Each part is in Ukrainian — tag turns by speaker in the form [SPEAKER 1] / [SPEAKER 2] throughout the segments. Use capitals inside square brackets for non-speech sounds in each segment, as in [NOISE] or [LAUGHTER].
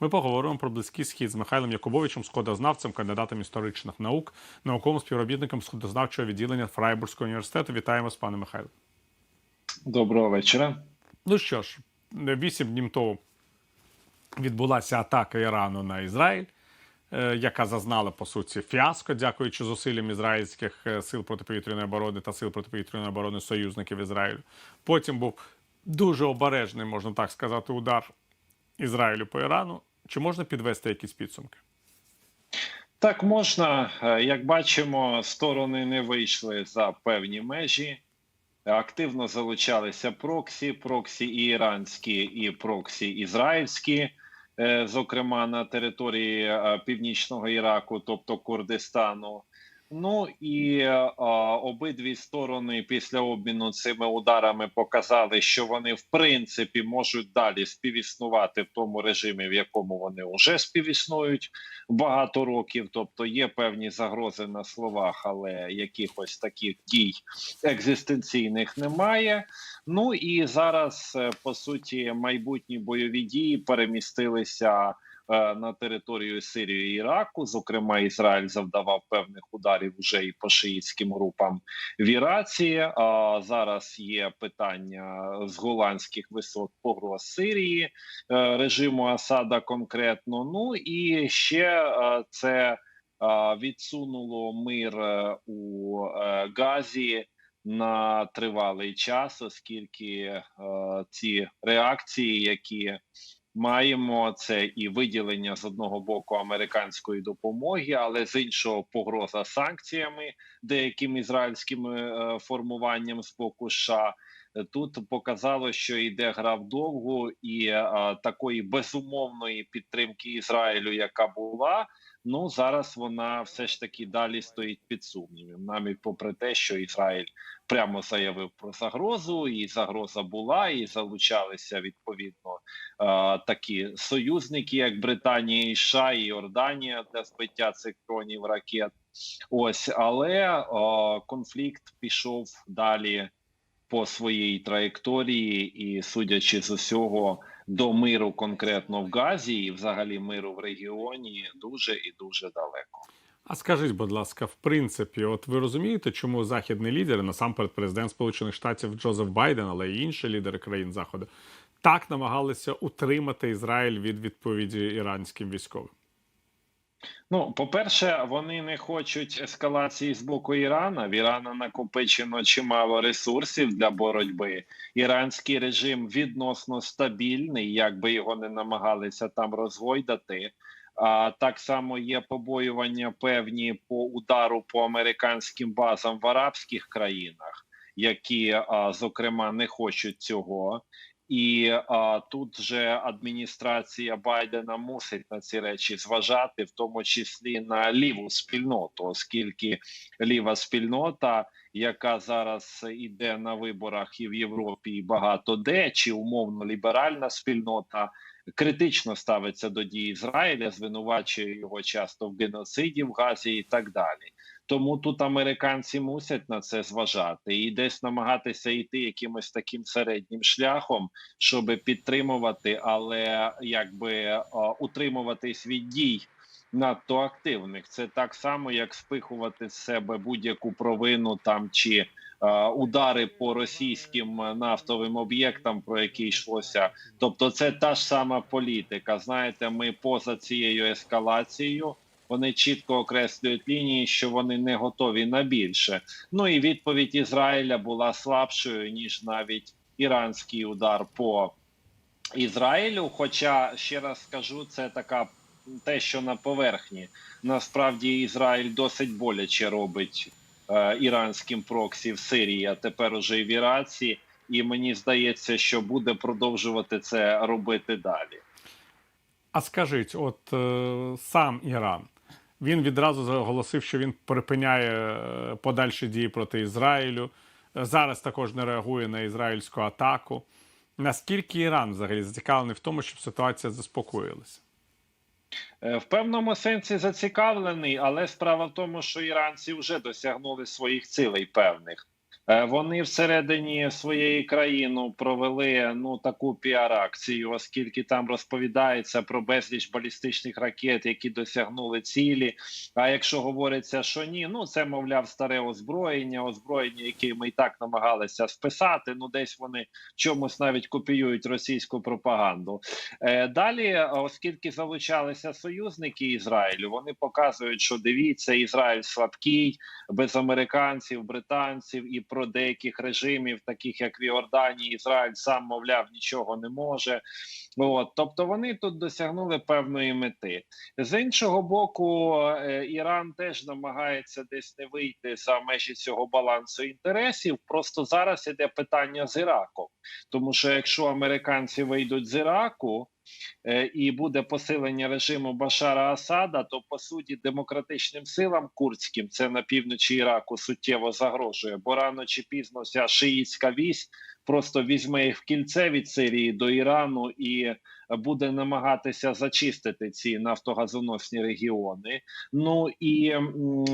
[SPEAKER 1] Ми поговоримо про близький схід з Михайлом Якубовичем, сходознавцем, кандидатом історичних наук, науковим співробітником сходознавчого відділення Фрайбурзького університету. Вітаємо вас, пане Михайло.
[SPEAKER 2] Доброго вечора.
[SPEAKER 1] Ну що ж, вісім днів тому відбулася атака Ірану на Ізраїль, е, яка зазнала по суті фіаско, дякуючи зусиллям ізраїльських е, сил протиповітряної оборони та сил протиповітряної оборони союзників Ізраїлю. Потім був дуже обережний, можна так сказати, удар Ізраїлю по Ірану. Чи можна підвести якісь підсумки?
[SPEAKER 2] Так можна, Е, як бачимо, сторони не вийшли за певні межі. Активно залучалися проксі, проксі і іранські, і проксі ізраїльські, е, зокрема на території е, північного Іраку, тобто Курдистану. Ну і е, обидві сторони після обміну цими ударами показали, що вони в принципі можуть далі співіснувати в тому режимі, в якому вони вже співіснують багато років. Тобто є певні загрози на словах, але якихось таких дій екзистенційних немає. Ну і зараз е, по суті майбутні бойові дії перемістилися на територію Сирії і Іраку. Зокрема, Ізраїль завдавав певних ударів вже і по шиїтським групам в Іраці. А зараз є питання з голландських висот погроз Сирії е, режиму Асада конкретно. Ну і ще е, це е, відсунуло мир е, у е, Газі на тривалий час, оскільки е, ці реакції, які маємо, це і виділення з одного боку американської допомоги, але з іншого погроза санкціями деяким ізраїльським е, формуванням з боку США. Тут показало, що йде гра вдовгу, і а, такої безумовної підтримки Ізраїлю, яка була, ну зараз вона все ж таки далі стоїть під сумнівом, навіть попри те, що Ізраїль прямо заявив про загрозу, і загроза була, і залучалися відповідно такі союзники, як Британія, і США і Йорданія для збиття цих дронів ракет. Ось, але е, конфлікт пішов далі по своїй траєкторії, і судячи з усього до миру конкретно в Газі, і взагалі миру в регіоні, дуже і дуже далеко.
[SPEAKER 1] А скажіть, будь ласка, в принципі, от ви розумієте, чому західні лідери, насамперед президент Сполучених Штатів Джозеф Байден, але й інші лідери країн Заходу, так намагалися утримати Ізраїль від відповіді іранським військовим?
[SPEAKER 2] Ну, по-перше, вони не хочуть ескалації з боку Ірана. В Ірана накопичено чимало ресурсів для боротьби. Іранський режим відносно стабільний, як би його не намагалися там розгойдати. А так само є побоювання певні по удару по американським базам в арабських країнах, які а, зокрема не хочуть цього. І а, тут же адміністрація Байдена мусить на ці речі зважати, в тому числі на ліву спільноту, оскільки ліва спільнота, яка зараз іде на виборах і в Європі, і багато де, чи умовно ліберальна спільнота, критично ставиться до дій Ізраїля, звинувачує його часто в геноциді в Газі і так далі. Тому тут американці мусять на це зважати і десь намагатися йти якимось таким середнім шляхом, щоб підтримувати, але якби утримуватись від дій надто активних. Це так само, як спихувати з себе будь-яку провину там чи удари по російським нафтовим об'єктам, про які йшлося. Тобто, це та ж сама політика. Знаєте, ми поза цією ескалацією. Вони чітко окреслюють лінії, що вони не готові на більше. Ну і відповідь Ізраїля була слабшою ніж навіть іранський удар по Ізраїлю. Хоча ще раз скажу, це така те, що на поверхні. Насправді Ізраїль досить боляче робить е, іранським проксі в Сирії, а тепер уже і в Іраці. І мені здається, що буде продовжувати це робити далі.
[SPEAKER 1] А скажіть, от е, сам Іран він відразу заголосив, що він припиняє е, подальші дії проти Ізраїлю. Зараз також не реагує на ізраїльську атаку. Наскільки Іран взагалі зацікавлений в тому, щоб ситуація заспокоїлася?
[SPEAKER 2] Е, В певному сенсі зацікавлений, але справа в тому, що іранці вже досягнули своїх цілей певних. Е, Вони всередині своєї країни провели ну таку піар-акцію, оскільки там розповідається про безліч балістичних ракет, які досягнули цілі. А якщо говориться, що ні, ну це мовляв старе озброєння, озброєння, яке ми і так намагалися списати. Ну десь вони чомусь навіть копіюють російську пропаганду. Е, Далі, оскільки залучалися союзники Ізраїлю, вони показують, що дивіться, Ізраїль слабкий, без американців, британців і про деяких режимів, таких як в Іорданії, Ізраїль сам мовляв нічого не може. От тобто вони тут досягнули певної мети. З іншого боку, е, Іран теж намагається десь не вийти за межі цього балансу інтересів. Просто зараз іде питання з Іраком, тому що якщо американці вийдуть з Іраку. е, І буде посилення режиму Башара Асада, то по суті демократичним силам курдським це на півночі Іраку суттєво загрожує, бо рано чи пізно вся шиїцька вісь просто візьме їх в кільце від Сирії до Ірану і буде намагатися зачистити ці нафтогазоносні регіони. Ну і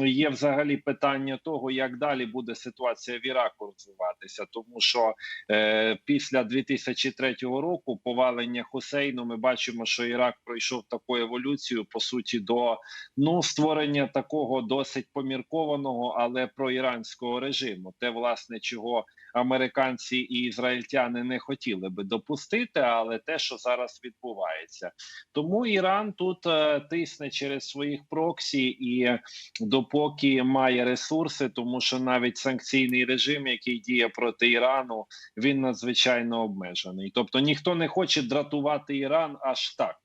[SPEAKER 2] є взагалі питання того, як далі буде ситуація в Іраку розвиватися, тому що е, після 2003 року повалення Хусейну ми бачимо, що Ірак пройшов таку еволюцію по суті до ну створення такого досить поміркованого, але проіранського режиму. Те, власне, чого американці і ізраїльтяни не хотіли би допустити, але те, що зараз відбувається, тому Іран тут е, тисне через своїх проксі і допоки має ресурси, тому що навіть санкційний режим, який діє проти Ірану, він надзвичайно обмежений. Тобто ніхто не хоче дратувати Іран аж так.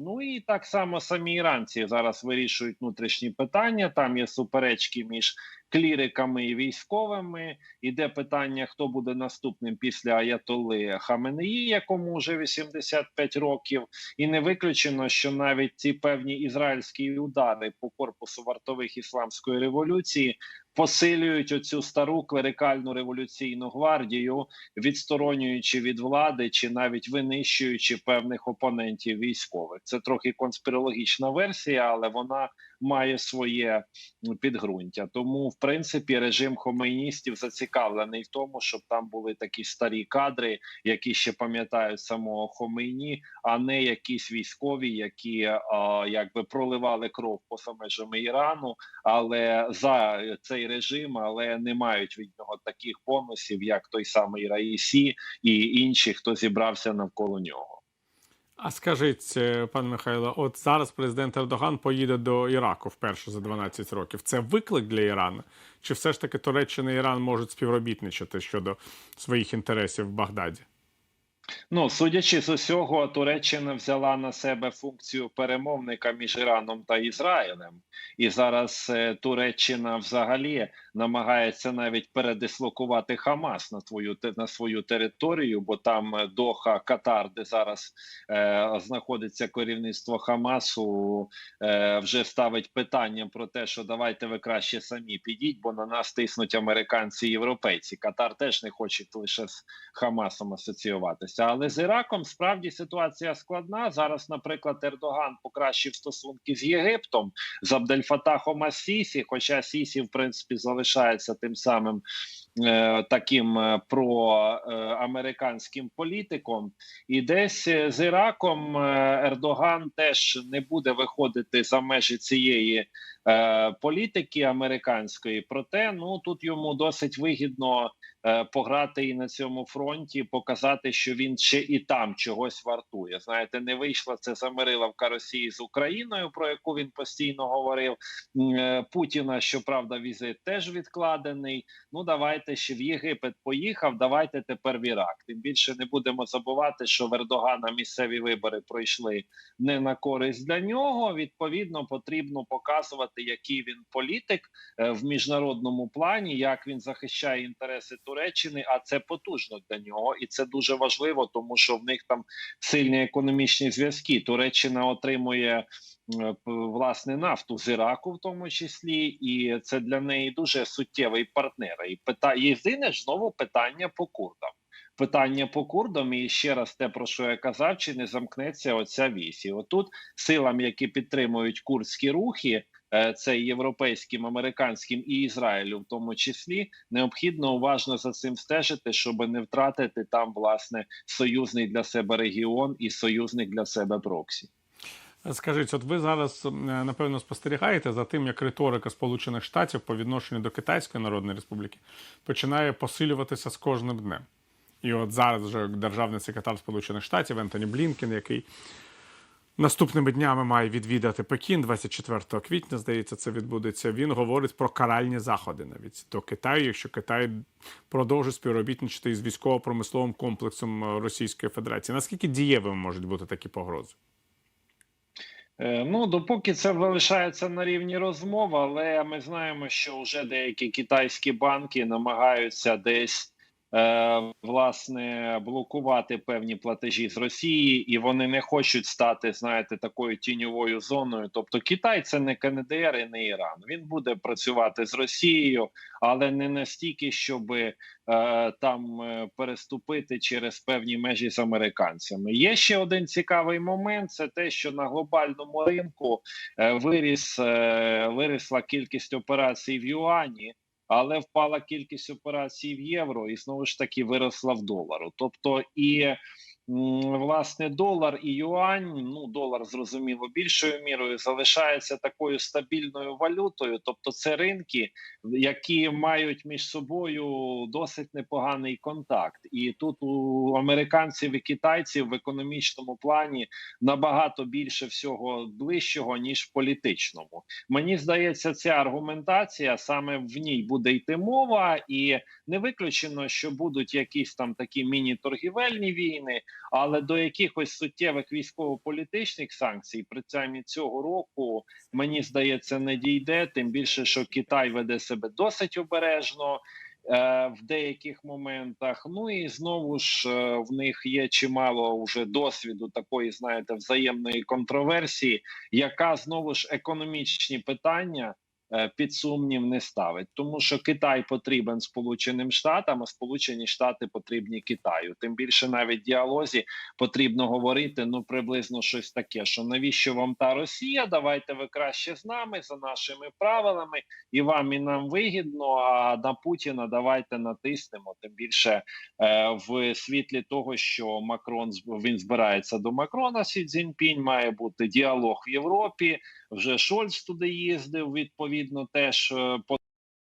[SPEAKER 2] Ну і так само самі іранці зараз вирішують внутрішні питання. Там є суперечки між кліриками і військовими. Іде питання, хто буде наступним після Аятоли Хаменеї, якому вже 85 років, і не виключено, що навіть ці певні ізраїльські удари по корпусу вартових ісламської революції посилюють оцю стару клерикальну революційну гвардію, відсторонюючи від влади чи навіть винищуючи певних опонентів військових. Це трохи конспірологічна версія, але вона має своє підґрунтя. Тому, в принципі, режим хомейністів зацікавлений в тому, щоб там були такі старі кадри, які ще пам'ятають самого Хомейні, а не якісь військові, які а, якби проливали кров поза межами Ірану, але за цей режим, але не мають від нього таких бонусів, як той самий Раїсі і інші, хто зібрався навколо нього.
[SPEAKER 1] А скажіть, е, пане Михайло, от зараз президент Ердоган поїде до Іраку вперше за 12 років. Це виклик для Ірану? Чи все ж таки Туреччина і Іран можуть співробітничати щодо своїх інтересів в Багдаді?
[SPEAKER 2] Ну, судячи з усього, Туреччина взяла на себе функцію перемовника між Іраном та Ізраїлем, і зараз е, Туреччина взагалі намагається навіть передислокувати Хамас на твою те- на свою територію, бо там е, Доха, Катар, де зараз е, знаходиться керівництво Хамасу, е, вже ставить питання про те, що давайте ви краще самі підіть, бо на нас тиснуть американці і європейці. Катар теж не хоче лише з Хамасом асоціюватися. Але з Іраком справді ситуація складна. Зараз, наприклад, Ердоган покращив стосунки з Єгиптом з Абдельфатахом Ас-Сісі, хоча Сісі, в принципі, залишається тим самим таким е, проамериканським політиком. І десь е, з Іраком е, Ердоган теж не буде виходити за межі цієї е, політики американської. Проте ну тут йому досить вигідно е, пограти і на цьому фронті, показати, що він ще і там чогось вартує. Знаєте, не вийшла це замириlavка Росії з Україною, про яку він постійно говорив. Е, Путіна, щоправда, візит теж відкладений. Ну давайте ще в Єгипет поїхав. Давайте тепер в Ірак. Тим більше не будемо забувати, що в Ердогана місцеві вибори пройшли не на користь для нього. Відповідно, потрібно показувати, який він політик е, в міжнародному плані, як він захищає інтереси Туреччини. А це потужно для нього, і це дуже важливо, тому що в них там сильні економічні зв'язки. Туреччина отримує власне нафту з Іраку, в тому числі, і це для неї дуже суттєвий партнер. І пита єдине ж знову питання по курдам. Питання по курдам і ще раз те, про що я казав, чи не замкнеться оця вісь. І отут силам, які підтримують курдські рухи, е, це європейським, американським і Ізраїлю, в тому числі, необхідно уважно за цим стежити, щоб не втратити там власне союзний для себе регіон і союзник для себе проксі.
[SPEAKER 1] Скажіть, от ви зараз напевно спостерігаєте за тим, як риторика Сполучених Штатів по відношенню до Китайської Народної Республіки починає посилюватися з кожним днем. І от зараз вже державний секретар Сполучених Штатів Ентоні Блінкен, який наступними днями має відвідати Пекін 24 квітня, здається, це відбудеться. Він говорить про каральні заходи навіть до Китаю, якщо Китай продовжить співробітничати із військово-промисловим комплексом Російської Федерації. Наскільки дієвими можуть бути такі погрози?
[SPEAKER 2] Е, Ну, допоки це залишається на рівні розмов, але ми знаємо, що вже деякі китайські банки намагаються десь власне блокувати певні платежі з Росії, і вони не хочуть стати, знаєте, такою тіньовою зоною. Тобто Китай це не КНДР і не Іран. Він буде працювати з Росією, але не настільки, щоб е, там е, переступити через певні межі з американцями. Є ще один цікавий момент: це те, що на глобальному ринку е, виріс е, вирісла кількість операцій в юані. Але впала кількість операцій в євро, і знову ж таки виросла в долару. Тобто, і власне долар і юань, ну долар зрозуміло більшою мірою залишається такою стабільною валютою. Тобто, це ринки, які мають між собою досить непоганий контакт, і тут у американців і китайців в економічному плані набагато більше всього ближчого ніж в політичному. Мені здається, ця аргументація саме в ній буде йти мова, і не виключено, що будуть якісь там такі міні-торгівельні війни, але до якихось суттєвих військово-політичних санкцій, принаймні цього року, мені здається, не дійде. Тим більше, що Китай веде себе досить обережно. е, В деяких моментах, ну і знову ж е, в них є чимало вже досвіду такої, знаєте, взаємної контроверсії, яка знову ж економічні питання під сумнів не ставить, тому що Китай потрібен Сполученим Штатам, а Сполучені Штати потрібні Китаю. Тим більше навіть в діалозі потрібно говорити ну приблизно щось таке: що навіщо вам та Росія? Давайте ви краще з нами за нашими правилами, і вам і нам вигідно. А на Путіна давайте натиснемо. Тим більше е, в світлі того, що Макрон він збирається до Макрона. Сі Цзіньпінь має бути діалог в Європі. Вже Шольц туди їздив. Відповідно, теж е, по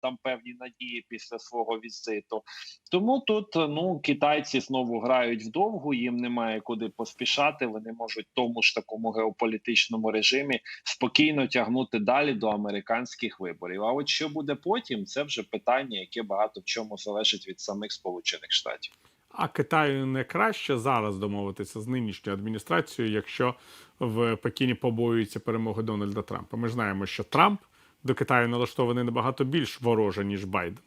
[SPEAKER 2] там певні надії після свого візиту. Тому тут ну китайці знову грають вдовгу, їм немає куди поспішати. Вони можуть в тому ж такому геополітичному режимі спокійно тягнути далі до американських виборів. А от що буде потім, це вже питання, яке багато в чому залежить від самих Сполучених Штатів.
[SPEAKER 1] А Китаю не краще зараз домовитися з нинішньою адміністрацією, якщо в Пекіні побоюються перемоги Дональда Трампа. Ми знаємо, що Трамп до Китаю налаштований набагато більш вороже, ніж Байден.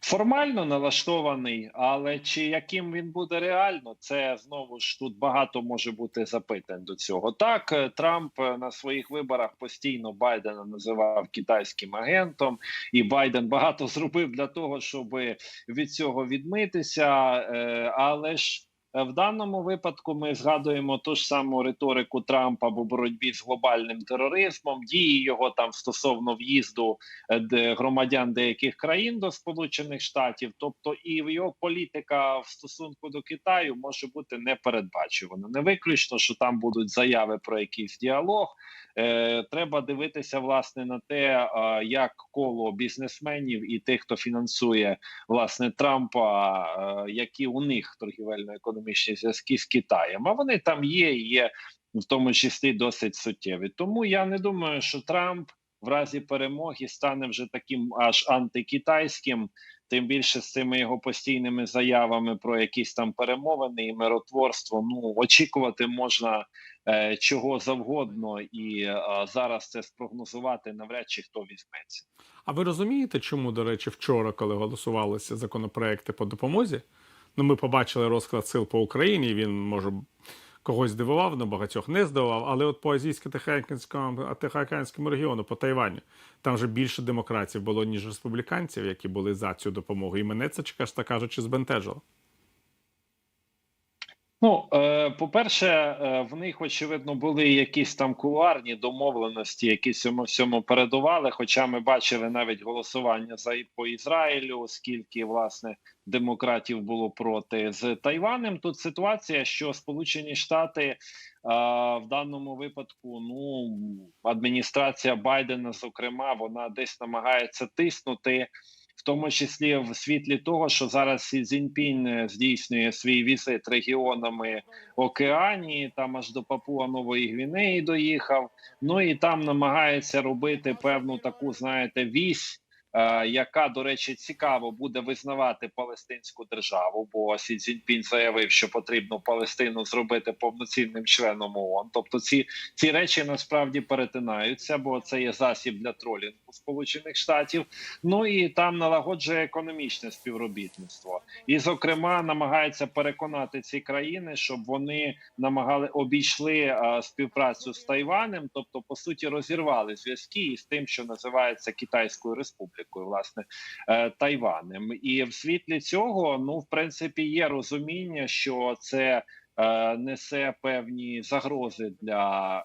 [SPEAKER 2] Формально налаштований, але чи яким він буде реально, це знову ж тут багато може бути запитань до цього. Так, е, Трамп е, на своїх виборах постійно Байдена називав китайським агентом, і Байден багато [LAUGHS] зробив для того, щоб від цього відмитися. е, Але ж в даному випадку ми згадуємо ту ж саму риторику Трампа в боротьбі з глобальним тероризмом, дії його там стосовно в'їзду е, громадян деяких країн до Сполучених Штатів, тобто і його політика в стосунку до Китаю може бути непередбачувана. Не виключно, що там будуть заяви про якийсь діалог. Е, треба дивитися власне на те, е, як коло бізнесменів і тих, хто фінансує власне Трампа, е, які у них торгівельно-економічні зв'язки з Китаєм. А вони там є, є в тому числі досить суттєві. Тому я не думаю, що Трамп в разі перемоги стане вже таким аж антикитайським. Тим більше з цими його постійними заявами про якісь там перемовини і миротворство. Ну очікувати можна е, чого завгодно, і е, зараз це спрогнозувати навряд чи хто візьметься.
[SPEAKER 1] А ви розумієте, чому, до речі, вчора, коли голосувалися законопроекти по допомозі, ну ми побачили розклад сил по Україні, він може когось здивував, але багатьох не здивував. Але от по азійсько-тихоокеанському регіону, по Тайваню, там вже більше демократів було, ніж республіканців, які були за цю допомогу. І мене це, чесно кажучи, збентежило.
[SPEAKER 2] Ну, е, по-перше, е, в них очевидно були якісь там кулуарні домовленості, які цьому всьому передували. Хоча ми бачили навіть голосування за по Ізраїлю, скільки власне демократів було проти з Тайванем. Тут ситуація, що Сполучені Штати е, в даному випадку, ну адміністрація Байдена, зокрема, вона десь намагається тиснути. В тому числі в світлі того, що зараз Сі Цзіньпінь е, здійснює свій візит регіонами Океанії, там аж до Папуа Нової Гвінеї доїхав. Ну і там намагається робити певну таку, знаєте, вісь, е, яка, до речі, цікаво буде визнавати Палестинську державу. Бо Сі Цзіньпінь заявив, що потрібно Палестину зробити повноцінним членом ООН. Тобто, ці, ці речі насправді перетинаються, бо це є засіб для тролінгу Сполучених Штатів. Ну і там налагоджує економічне співробітництво, і зокрема намагається переконати ці країни, щоб вони намагали обійшли е, співпрацю з Тайванем, тобто по суті розірвали зв'язки із тим, що називається Китайською Республікою, власне е, Тайванем. І в світлі цього, ну в принципі, є розуміння, що це. Е, Несе певні загрози для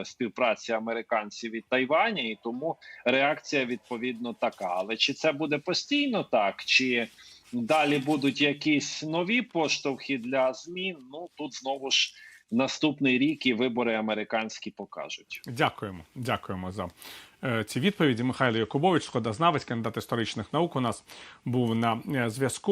[SPEAKER 2] е, співпраці американців і Тайваня, і тому реакція відповідно така. Але чи це буде постійно так, чи далі будуть якісь нові поштовхи для змін? Ну тут знову ж наступний рік і вибори американські покажуть.
[SPEAKER 1] Дякуємо. Дякуємо за е, ці відповіді. Михайло Якубович, сходознавець, кандидат історичних наук. У нас був на зв'язку.